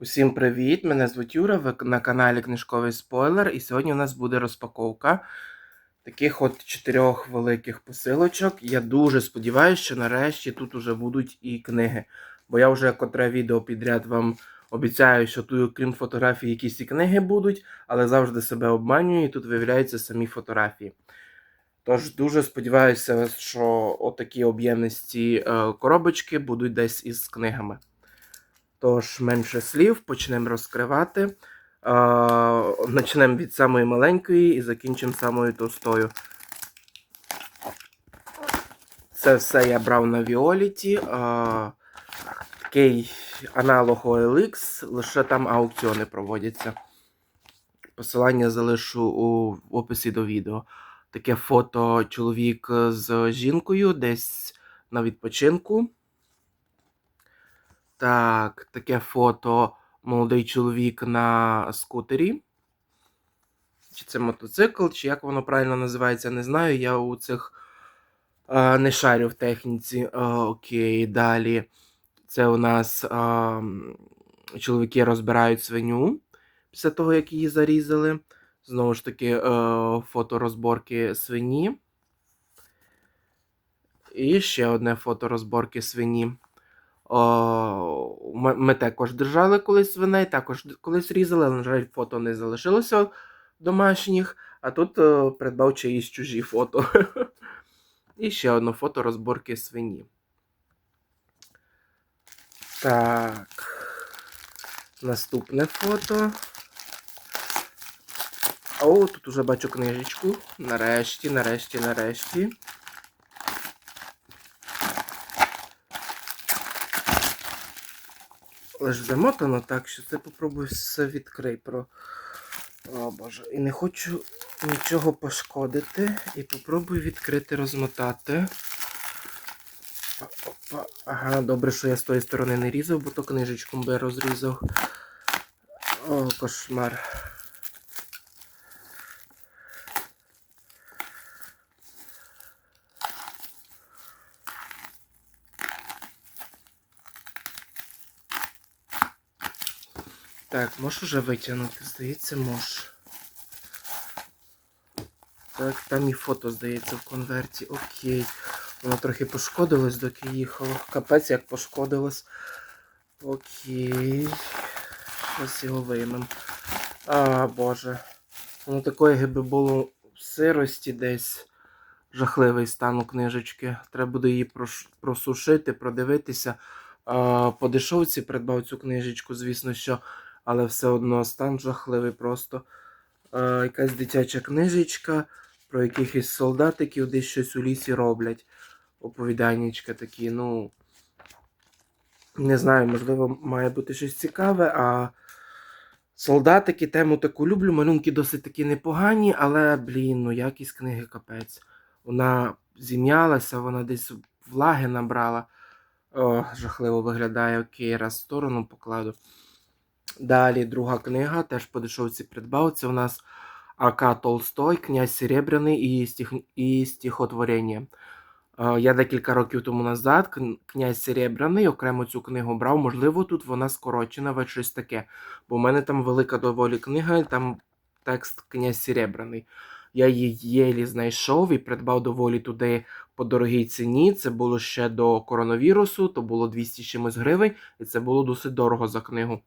Усім привіт! Мене звуть Юра, ви на каналі Книжковий Спойлер, і сьогодні у нас буде розпаковка таких от чотирьох великих посилочок. Я дуже сподіваюся, що нарешті тут уже будуть і книги. Бо я вже котре відео підряд вам обіцяю, що тут, крім фотографій, якісь і книги будуть, але завжди себе обманюю, і тут виявляються самі фотографії. Тож дуже сподіваюся, що отакі об'ємності е, коробочки будуть десь із книгами. Тож, менше слів, почнемо розкривати. Почнемо від самої маленької і закінчимо самою товстою. Це все я брав на Віоліті. Такий аналог OLX, лише там аукціони проводяться. Посилання залишу у описі до відео. Таке фото чоловік з жінкою десь на відпочинку. Так, таке фото молодий чоловік на скутері. Чи це мотоцикл, чи як воно правильно називається, не знаю. Я у цих а, не шарю в техніці. А, окей, далі. Це у нас а, чоловіки розбирають свиню після того, як її зарізали. Знову ж таки, а, фото розборки свині. І ще одне фото розборки свині. О, ми, також держали колись свиней, також колись різали, але, на жаль, фото не залишилося домашніх, а тут о, придбав чиїсь чужі фото. І ще одне фото розборки свині. Так. Наступне фото. О, тут уже бачу книжечку. Нарешті, нарешті, нарешті. Лиш замотано так, що це попробую все відкрий про. О боже. І не хочу нічого пошкодити. І попробую відкрити, розмотати. Опа. Ага, добре, що я з тої сторони не різав, бо то книжечку би розрізав. О, кошмар. Так, можеш уже витягнути, здається, можеш. Так, там і фото, здається, в конверті. Окей. Воно трохи пошкодилось, доки їхало. Капець як пошкодилось. Окей. Ось його виймемо. А, боже. Воно такої гиби було в сирості десь. Жахливий стан у книжечки. Треба буде її просушити, продивитися. По дешевці придбав цю книжечку, звісно, що але все одно стан жахливий просто. Е, якась дитяча книжечка про якихось солдатиків десь щось у лісі роблять. Оповіданнячка такі, ну. Не знаю, можливо, має бути щось цікаве, а солдатики тему таку люблю. Малюнки досить таки непогані, але, блін, ну якість книги капець. Вона зім'ялася, вона десь влаги набрала. О, жахливо виглядає. Окей, раз в сторону покладу. Далі друга книга, теж по дешевці придбав. Це у нас А.К. Толстой, князь Серебряний і стих... і стихотворення. Я декілька років тому назад князь Серебряний окремо цю книгу брав. Можливо, тут вона скорочена, ви щось таке. Бо в мене там велика доволі книга, там текст князь Серебряний. Я її єлі знайшов і придбав доволі туди по дорогій ціні. Це було ще до коронавірусу, то було 200 чимось гривень, і це було досить дорого за книгу.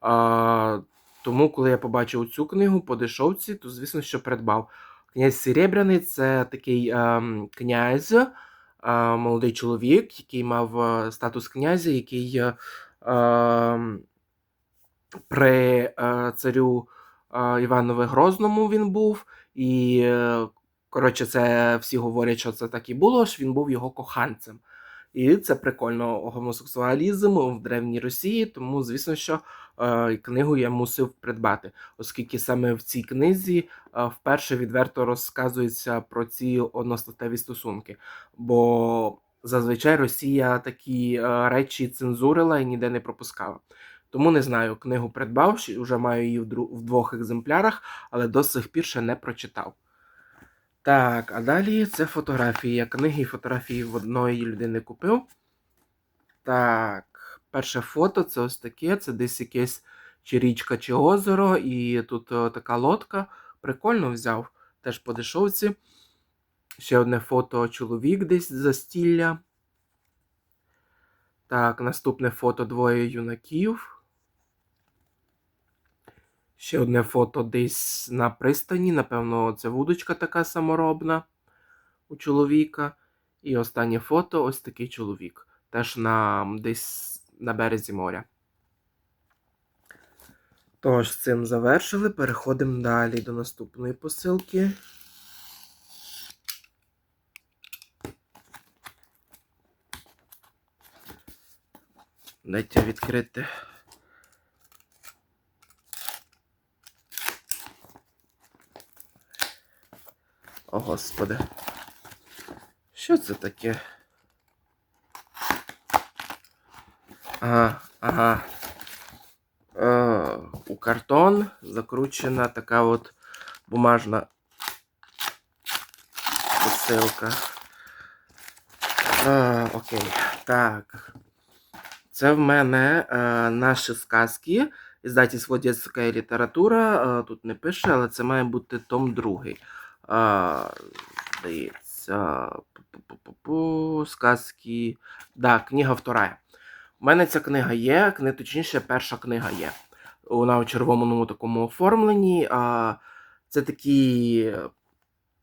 А, Тому, коли я побачив цю книгу по дешовці, то, звісно, що придбав. Князь Серебряний це такий ем, князь, е, молодий чоловік, який мав е, статус князя, який а, ем, при е, царю а, Іванові Грозному він був. І, коротше, це всі говорять, що це так і було, що він був його коханцем. І це прикольно гомосексуалізм в Древній Росії, тому, звісно, що е, книгу я мусив придбати, оскільки саме в цій книзі е, вперше відверто розказується про ці одностатеві стосунки. Бо зазвичай Росія такі е, речі цензурила і ніде не пропускала. Тому не знаю, книгу придбав, вже маю її в двох екземплярах, але до сих пір ще не прочитав. Так, а далі це фотографії. Я книги і фотографії в одної людини купив. Так, Перше фото це ось таке, це десь якесь чи річка, чи озеро, і тут е, така лодка. Прикольно взяв, теж по дешевці. Ще одне фото чоловік десь за стілля. Так, наступне фото двоє юнаків. Ще одне фото десь на пристані. Напевно, це вудочка така саморобна у чоловіка. І останнє фото ось такий чоловік. Теж на, десь на березі моря. Тож, з цим завершили. Переходимо далі до наступної посилки. Дайте відкрити. О, господи. Що це таке? Ага, ага. Е, у картон закручена така от бумажна посилка. Е, окей. Так. Це в мене е, наші сказки. Іздательство «Детська література. Е, тут не пише, але це має бути том другий. Е, здається. Сказки. Да, книга вторая. У мене ця книга є, точніше, перша книга є. Вона у червоному такому оформленні. А, Це такі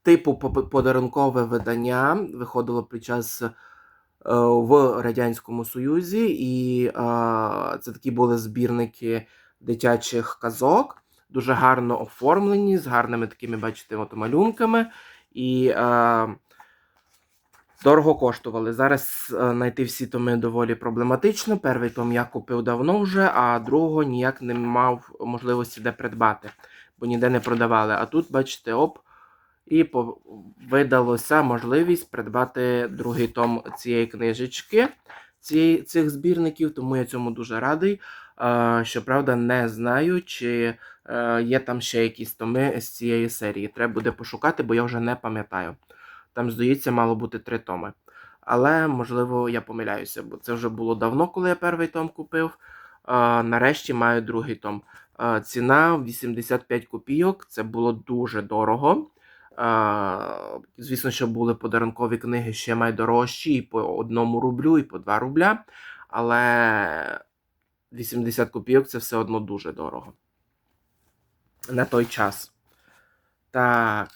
типу подарункове видання. Виходило під час е, в Радянському Союзі, і а, це такі були збірники дитячих казок, дуже гарно оформлені, з гарними такими, бачите, от малюнками. І а, дорого коштували. Зараз е, знайти всі томи доволі проблематично. Перший том я купив давно вже, а другого ніяк не мав можливості де придбати, бо ніде не продавали. А тут, бачите, оп, і видалося можливість придбати другий том цієї книжечки, цієї, цих збірників, тому я цьому дуже радий. Щоправда, не знаю, чи е, є там ще якісь томи з цієї серії. Треба буде пошукати, бо я вже не пам'ятаю. Там, здається, мало бути три томи. Але, можливо, я помиляюся, бо це вже було давно, коли я перший том купив. Нарешті маю другий том. Ціна 85 копійок. Це було дуже дорого. Звісно, що були подарункові книги ще найдорожчі, і по одному рублю, і по 2 рубля. Але 80 копійок це все одно дуже дорого. На той час. Так,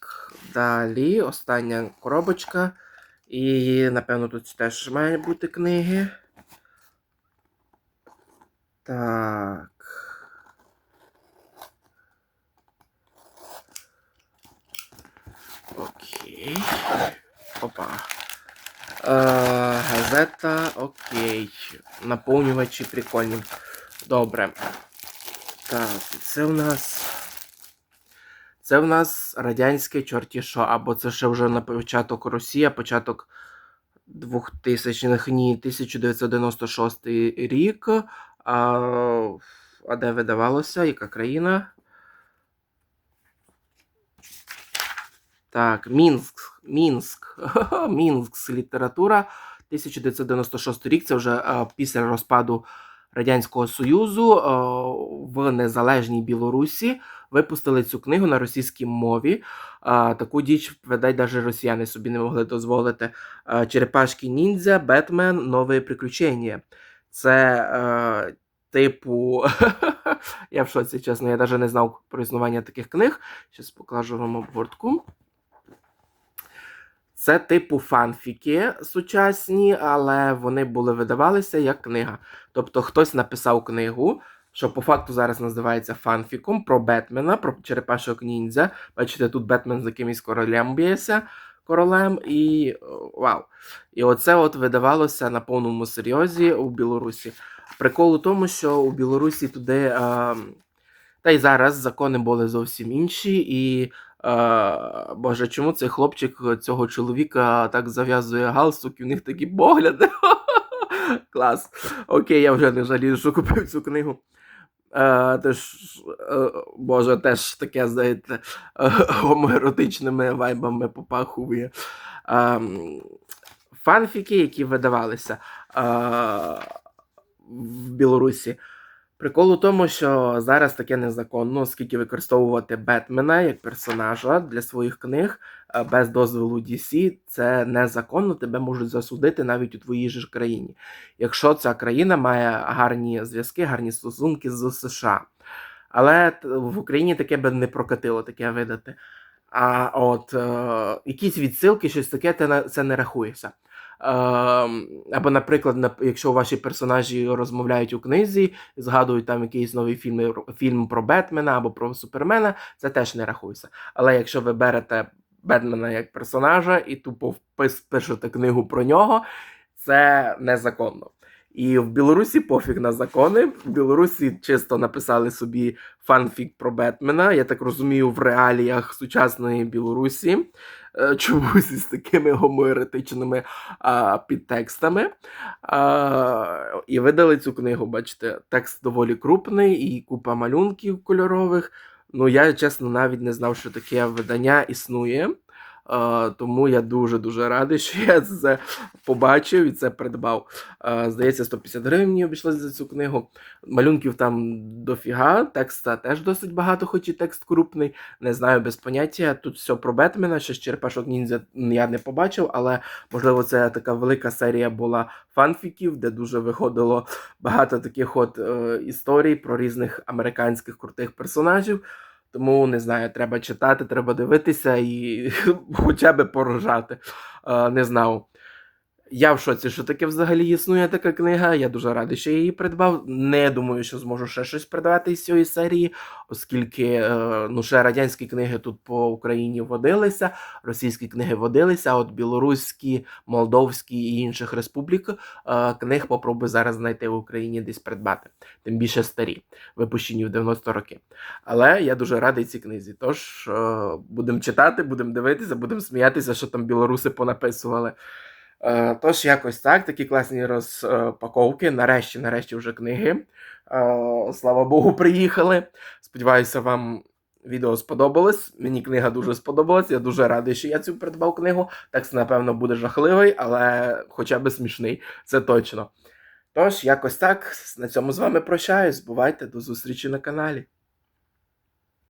далі остання коробочка. І, напевно, тут теж має бути книги. Так. Окей. Опа. Е, газета, окей. Наповнювачі прикольні. Добре. Так, це в нас. Це в нас радянське чорті що, або це ще вже на початок Росія, початок 2000-х, ні, 1996 рік. А, а де видавалося? Яка країна? Так, Мінськ. Мінськ. Мінськ література. 1996 рік. Це вже після розпаду Радянського Союзу е, в незалежній Білорусі випустили цю книгу на російській мові. Таку діч, видать, навіть росіяни собі не могли дозволити. Черепашки ніндзя, Бетмен, нове приключення. Це е, типу. я в шоці, чесно, я навіть не знав про існування таких книг. Зараз покажу вам обгортку. Це типу фанфіки сучасні, але вони були видавалися як книга. Тобто хтось написав книгу, що по факту зараз називається фанфіком про Бетмена, про черепашок ніндзя. Бачите, тут Бетмен з якимось королем б'ється королем, і вау. І оце от видавалося на повному серйозі у Білорусі. Прикол у тому, що у Білорусі туди. А, та й зараз закони були зовсім інші, і Е, Боже, чому цей хлопчик цього чоловіка так зав'язує галстук, і в них такі погляди. Клас. Окей, я вже не жалію, що купив цю книгу. Е, теж, е, Боже, теж таке, знаєте, е, гомоеротичними вайбами попахує. Е, фанфіки, які видавалися. Е, в Білорусі. Прикол у тому, що зараз таке незаконно, оскільки використовувати Бетмена як персонажа для своїх книг е, без дозволу DC це незаконно, тебе можуть засудити навіть у твоїй же країні. Якщо ця країна має гарні зв'язки, гарні стосунки з США. Але в Україні таке би не прокатило таке видати. А от е, якісь відсилки, щось таке, це не рахується. Ем, або, наприклад, якщо ваші персонажі розмовляють у книзі, згадують там якийсь новий фільм, фільм про Бетмена або про Супермена, це теж не рахується. Але якщо ви берете Бетмена як персонажа і тупо пишете книгу про нього, це незаконно. І в Білорусі пофіг на закони. В Білорусі чисто написали собі фанфік про Бетмена. Я так розумію, в реаліях сучасної Білорусі. Е, Чомусь із такими гомоеретичними а, підтекстами. А, і видали цю книгу. Бачите, текст доволі крупний і купа малюнків кольорових. Ну, я чесно навіть не знав, що таке видання існує. Тому я дуже-дуже радий, що я це побачив і це придбав. Здається, 150 гривень обійшлося за цю книгу. Малюнків там дофіга, текста теж досить багато, хоч і текст крупний. Не знаю, без поняття. Тут все про Бетмена, ще з черепашок ніндзя я не побачив, але можливо це така велика серія була фанфіків, де дуже виходило багато таких от е, історій про різних американських крутих персонажів. Тому не знаю, треба читати, треба дивитися і хоча б порожати. Е, не знав. Я в шоці, що таке взагалі існує така книга. Я дуже радий, що я її придбав. Не думаю, що зможу ще щось придбати із цієї серії, оскільки е, ну, ще радянські книги тут по Україні водилися, російські книги водилися, а от білоруські, молдовські і інших республік е, книг попробую зараз знайти в Україні десь придбати. Тим більше старі, випущені в 90 роки. Але я дуже радий цій книзі. Тож е, будемо читати, будемо дивитися, будемо сміятися, що там білоруси понаписували. Е, Тож, якось так, такі класні розпаковки. Нарешті, нарешті вже книги. Е, Слава Богу, приїхали. Сподіваюся, вам відео сподобалось. Мені книга дуже сподобалась. Я дуже радий, що я цю придбав книгу. Текст, напевно, буде жахливий, але хоча б смішний, це точно. Тож, якось так. На цьому з вами прощаюсь. Бувайте, до зустрічі на каналі.